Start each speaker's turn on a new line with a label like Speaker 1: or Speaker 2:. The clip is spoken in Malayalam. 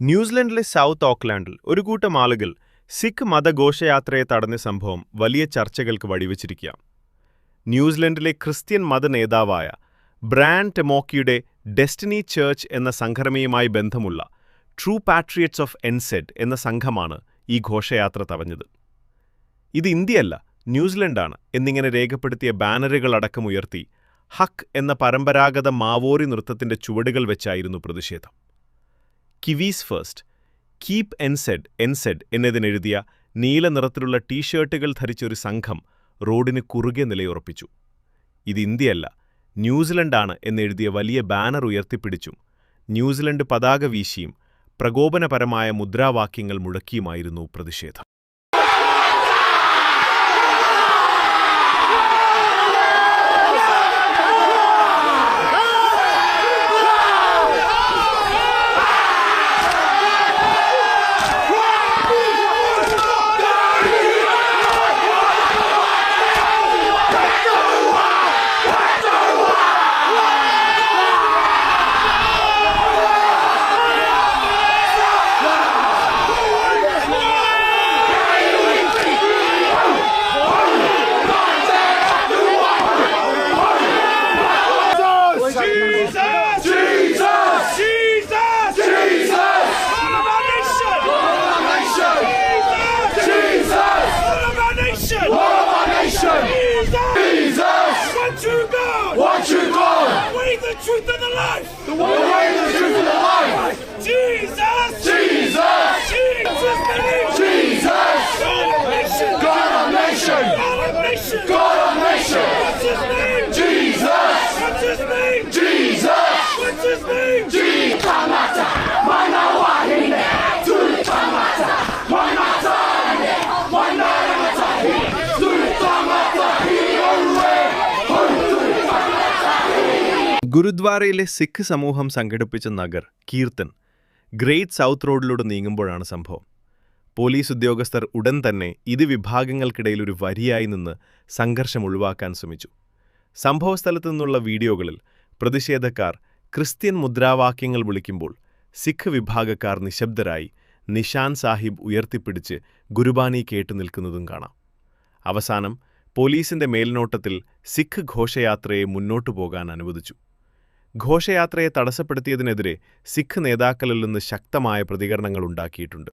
Speaker 1: ന്യൂസിലൻഡിലെ സൗത്ത് ഓക്ലാൻഡിൽ ഒരു കൂട്ടം ആളുകൾ സിഖ് മതഘോഷയാത്രയെ തടഞ്ഞ സംഭവം വലിയ ചർച്ചകൾക്ക് വഴിവെച്ചിരിക്കുക ന്യൂസിലൻഡിലെ ക്രിസ്ത്യൻ മത നേതാവായ ബ്രാൻ ടെമോക്കിയുടെ ഡെസ്റ്റിനി ചേർച്ച് എന്ന സംഘടനയുമായി ബന്ധമുള്ള ട്രൂ പാട്രിയറ്റ്സ് ഓഫ് എൻസെഡ് എന്ന സംഘമാണ് ഈ ഘോഷയാത്ര തടഞ്ഞത്. ഇത് ഇന്ത്യയല്ല ന്യൂസിലൻഡാണ് എന്നിങ്ങനെ രേഖപ്പെടുത്തിയ ബാനറുകളടക്കം ഉയർത്തി ഹക്ക് എന്ന പരമ്പരാഗത മാവോരി നൃത്തത്തിന്റെ ചുവടുകൾ വെച്ചായിരുന്നു പ്രതിഷേധം. Kiwis first. Keep NZ NZ എന്നതിനെഴുതിയ നീല നിറത്തിലുള്ള ടീഷർട്ടുകൾ ധരിച്ചൊരു സംഘം റോഡിന് കുറുകെ നിലയുറപ്പിച്ചു. ഇത് ഇന്ത്യയല്ല ന്യൂസിലൻഡാണ് എന്നെഴുതിയ വലിയ ബാനർ ഉയർത്തിപ്പിടിച്ചും ന്യൂസിലൻഡ് പതാക വീശിയും പ്രകോപനപരമായ മുദ്രാവാക്യങ്ങൾ മുഴക്കിയുമായിരുന്നു പ്രതിഷേധം. ഗുരുദ്വാരയിലെ സിഖ് സമൂഹം സംഘടിപ്പിച്ച നഗർ കീർത്തൻ ഗ്രേറ്റ് സൗത്ത് റോഡിലൂടെ നീങ്ങുമ്പോഴാണ് സംഭവം. പോലീസ് ഉദ്യോഗസ്ഥർ ഉടൻ തന്നെ ഇരു വിഭാഗങ്ങൾക്കിടയിൽ ഒരു വരിയായി നിന്ന് സംഘർഷം ഒഴിവാക്കാൻ ശ്രമിച്ചു. സംഭവസ്ഥലത്തു നിന്നുള്ള വീഡിയോകളിൽ പ്രതിഷേധക്കാർ ക്രിസ്ത്യൻ മുദ്രാവാക്യങ്ങൾ വിളിക്കുമ്പോൾ സിഖ് വിഭാഗക്കാർ നിശബ്ദരായി നിഷാൻ സാഹിബ് ഉയർത്തിപ്പിടിച്ച് ഗുരുബാനി കേട്ടു നിൽക്കുന്നതും കാണാം. അവസാനം പോലീസിന്റെ മേൽനോട്ടത്തിൽ സിഖ് ഘോഷയാത്രയെ മുന്നോട്ടു പോകാൻ അനുവദിച്ചു. ഘോഷയാത്രയെ തടസ്സപ്പെടുത്തിയതിനെതിരെ സിഖ് നേതാക്കളിൽ നിന്ന് ശക്തമായ പ്രതികരണങ്ങൾ ഉണ്ടാക്കിയിട്ടുണ്ട്